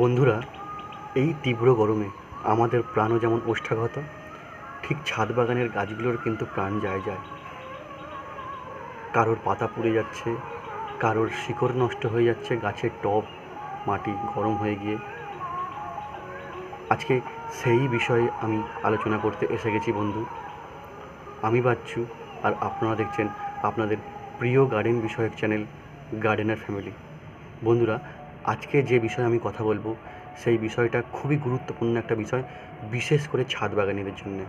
বন্ধুরা, এই তীব্র গরমে আমাদের প্রাণও যেমন ওষ্ঠাগত, ঠিক ছাদ বাগানের গাছগুলোর কিন্তু প্রাণ যায় যায়। কারোর পাতা পুড়ে যাচ্ছে, কারোর শিকড় নষ্ট হয়ে যাচ্ছে, গাছের টব, মাটি গরম হয়ে গিয়ে। আজকে সেই বিষয়ে আমি আলোচনা করতে এসে গেছি বন্ধু। আমি বাচ্চু, আর আপনারা দেখছেন আপনাদের প্রিয় গার্ডেন বিষয়ক চ্যানেল, গার্ডেনার ফ্যামিলি। বন্ধুরা আজকে যে বিষয়ে আমি কথা বলব, সেই বিষয়টা খুবই গুরুত্বপূর্ণ একটা বিষয়, বিশেষ করে ছাদ বাগানিদের জন্য।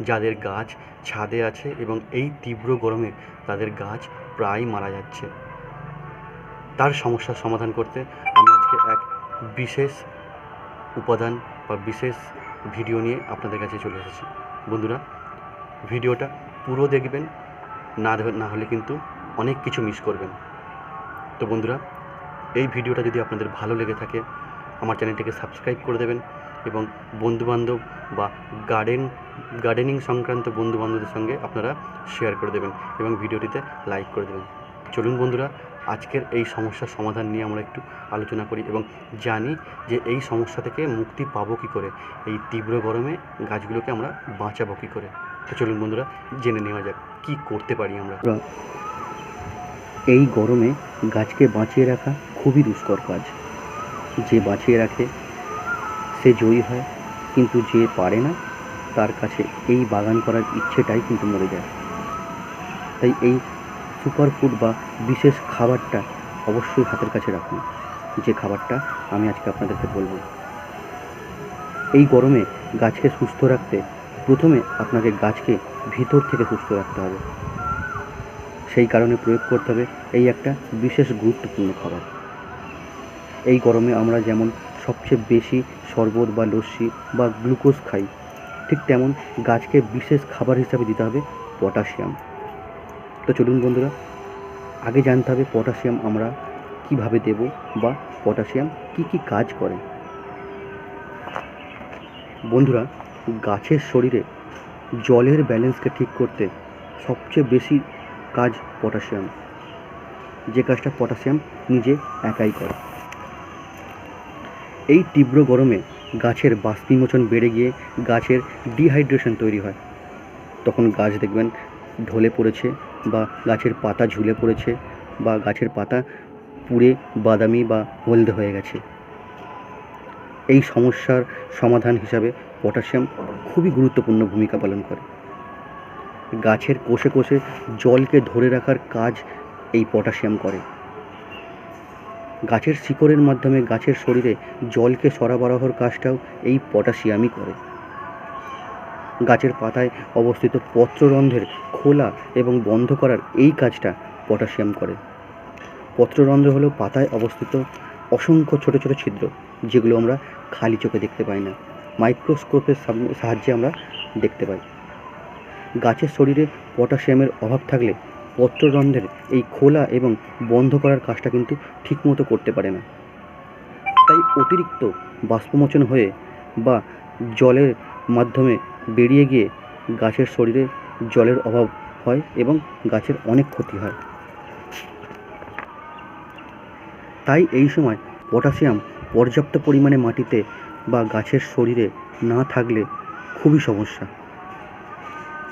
যাদের গাছ ছাদে আছে এবং এই তীব্র গরমে তাদের গাছ প্রায় মারা যাচ্ছে। তার সমস্যার সমাধান করতে আমি আজকে এক বিশেষ উপাদান বা বিশেষ ভিডিও নিয়ে আপনাদের কাছে চলে এসেছি। বন্ধুরা, ভিডিওটা পুরো দেখবেন, না না হলে কিন্তু অনেক কিছু মিস করবেন। তো বন্ধুরা এই ভিডিওটা যদি আপনাদের ভালো লেগে থাকে, আমার চ্যানেলটিকে সাবস্ক্রাইব করে দেবেন এবং বন্ধুবান্ধব বা গার্ডেন, গার্ডেনিং সংক্রান্ত বন্ধুবান্ধবদের সঙ্গে আপনারা শেয়ার করে দেবেন এবং ভিডিওটিতে লাইক করে দেবেন। চলুন বন্ধুরা, আজকের এই সমস্যার সমাধান নিয়ে আমরা একটু আলোচনা করি এবং জানি যে এই সমস্যা থেকে মুক্তি পাবো কী করে। এই তীব্র গরমে গাছগুলোকে আমরা বাঁচাবো কী করে। তো চলুন বন্ধুরা, জেনে নেওয়া যাক কী করতে পারি আমরা। এই গরমে গাছকে বাঁচিয়ে রাখা খুবই দুষ্কর কাজ। যে বাঁচিয়ে রাখে, সে জয়ী হয়, কিন্তু যে পারে না, তার কাছে এই বাগান করার ইচ্ছেটাই কিন্তু মরে যায়। তাই এই সুপার ফুড বা বিশেষ খাবারটা অবশ্যই হাতের কাছে রাখুন। যে খাবারটা আমি আজকে আপনাদেরকে বলব। এই গরমে গাছকে সুস্থ রাখতে প্রথমে আপনাকে গাছকে ভিতর থেকে সুস্থ রাখতে হবে। সেই কারণে প্রয়োগ করতে হবে এই একটা বিশেষ গুরুত্বপূর্ণ খাবার। এই গরমে আমরা যেমন সবচেয়ে বেশি শরবত বা লস্যি বা গ্লুকোজ খাই, ঠিক তেমন গাছকে বিশেষ খাবার হিসাবে দিতে হবে পটাশিয়াম। তো চলুন বন্ধুরা, আগে জানতে হবে পটাশিয়াম আমরা কীভাবে দেব বা পটাশিয়াম কি কি কাজ করে। বন্ধুরা, গাছের শরীরে জলের ব্যালেন্সকে ঠিক করতে সবচেয়ে বেশি কাজ পটাশিয়াম। যে কাজটা পটাশিয়াম নিজে একাই করে। এই তীব্র গরমে গাছের বাষ্পীমোচন বেড়ে গিয়ে গাছের ডিহাইড্রেশন তৈরি হয়। তখন গাছ দেখবেন ঢলে পড়েছে বা গাছের পাতা ঝুলে পড়েছে বা গাছের পাতা পুড়ে বাদামি বা হলদে হয়ে গেছে। এই সমস্যার সমাধান হিসাবে পটাশিয়াম খুবই গুরুত্বপূর্ণ ভূমিকা পালন করে। গাছের কোষে কোষে জলকে ধরে রাখার কাজ এই পটাশিয়াম করে। গাছের শিকড়ের মাধ্যমে গাছের শরীরে জলকে সরবরাহর কাজটাও এই পটাশিয়ামই করে। গাছের পাতায় অবস্থিত পত্ররন্ধ্রের খোলা এবং বন্ধ করার এই কাজটা পটাশিয়াম করে। পত্ররন্ধ্র হলো পাতায় অবস্থিত অসংখ্য ছোট ছোট ছিদ্র, যেগুলো আমরা খালি চোখে দেখতে পাই না। মাইক্রোস্কোপের সাহায্যে আমরা দেখতে পাই। গাছের শরীরে পটাশিয়ামের অভাব থাকলে পত্ররন্ধ্রের এই খোলা এবং বন্ধ করার কাজটা কিন্তু ঠিকমতো করতে পারে না। তাই অতিরিক্ত বাষ্পমোচন হয়ে বা জলের মাধ্যমে বেরিয়ে গিয়ে গাছের শরীরে জলের অভাব হয় এবং গাছের অনেক ক্ষতি হয়। তাই এই সময় পটাশিয়াম পর্যাপ্ত পরিমাণে মাটিতে বা গাছের শরীরে না থাকলে খুবই সমস্যা।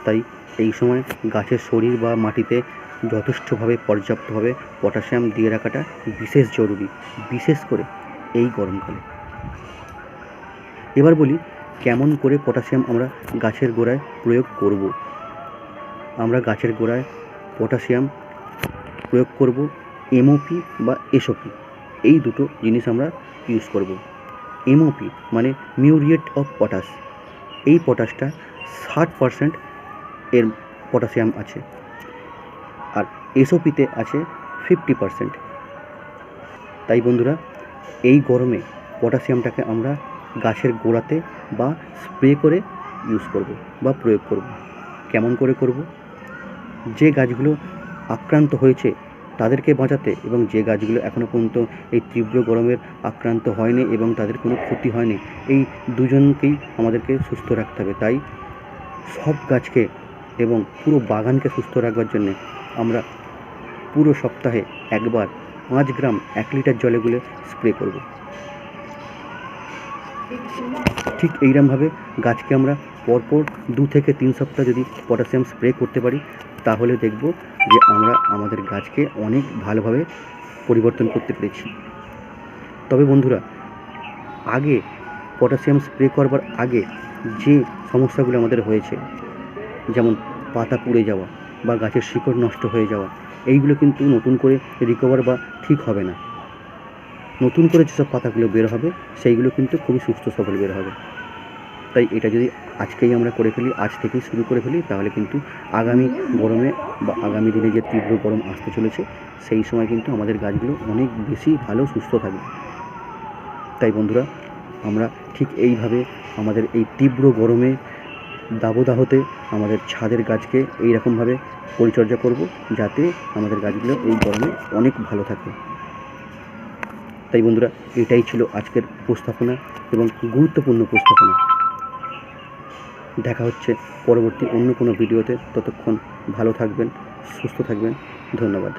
তাই এই সময় গাছের শরীর বা মাটিতে যথেষ্টভাবে পর্যাপ্তভাবে পটাশিয়াম দিয়ে রাখাটা বিশেষ জরুরি, বিশেষ করে এই গরমকালে। এবার বলি, কেমন করে পটাশিয়াম আমরা গাছের গোড়ায় প্রয়োগ করব? আমরা গাছের গোড়ায় পটাশিয়াম প্রয়োগ করব, এমওপি বা এসওপি, এই দুটো জিনিস আমরা ইউজ করব। এমওপি মানে মিউরিয়েট অফ পটাশ, এই পটাশটা ষাট পারসেন্ট এর পটাশিয়াম আছে। আর এসওপিতে আছে ফিফটি পারসেন্ট তাই বন্ধুরা, এই গরমে পটাশিয়ামটাকে আমরা গাছের গোড়াতে বা স্প্রে করে ইউজ করব বা প্রয়োগ করব। কেমন করে করব? যে গাছগুলো আক্রান্ত হয়েছে তাদেরকে বাঁচাতে এবং যে গাছগুলো এখনও পর্যন্ত এই তীব্র গরমের আক্রান্ত হয়নি এবং তাদের কোনো ক্ষতি হয়নি, এই দুজনকেই আমাদেরকে সুস্থ রাখতে হবে। তাই সব গাছকে এবং পুরো বাগানকে সুস্থ রাখবার জন্যে আমরা পুরো সপ্তাহে একবার পাঁচ গ্রাম এক লিটার জলে গুলে স্প্রে করব। ঠিক এইরকমভাবে গাছকে আমরা পরপর দু থেকে তিন সপ্তাহ যদি পটাশিয়াম স্প্রে করতে পারি, তাহলে দেখব যে আমরা আমাদের গাছকে অনেক ভালোভাবে পরিবর্তন করতে পেরেছি। তবে বন্ধুরা, আগে পটাশিয়াম স্প্রে করবার আগে যে সমস্যাগুলো আমাদের হয়েছে যেমন পাতা পুড়ে যাওয়া বা গাছের শিকড় নষ্ট হয়ে যাওয়া, এইগুলো কিন্তু নতুন করে রিকভার বা ঠিক হবে না। নতুন করে যেসব পাতাগুলো বের হবে, সেইগুলো কিন্তু খুবই সুস্থ সবল বের হবে। তাই এটা যদি আজকেই আমরা করে ফেলি, আজ থেকেই শুরু করে ফেলি, তাহলে কিন্তু আগামী গরমে বা আগামী দিনে যে তীব্র গরম আসতে চলেছে, সেই সময় কিন্তু আমাদের গাছগুলো অনেক বেশি ভালো সুস্থ থাকবে। তাই বন্ধুরা, আমরা ঠিক এইভাবে আমাদের এই তীব্র গরমে দাবদাহতে আমাদের ছাদের গাছকে এই রকমভাবে পরিচর্যা করব যাতে আমাদের গাছগুলো এই গরমে অনেক ভালো থাকে। তাই বন্ধুরা, এটাই ছিল আজকের উপস্থাপনা এবং গুরুত্বপূর্ণ উপস্থাপনা। দেখা হচ্ছে পরবর্তী অন্য কোনো ভিডিওতে। ততক্ষণ ভালো থাকবেন, সুস্থ থাকবেন। ধন্যবাদ।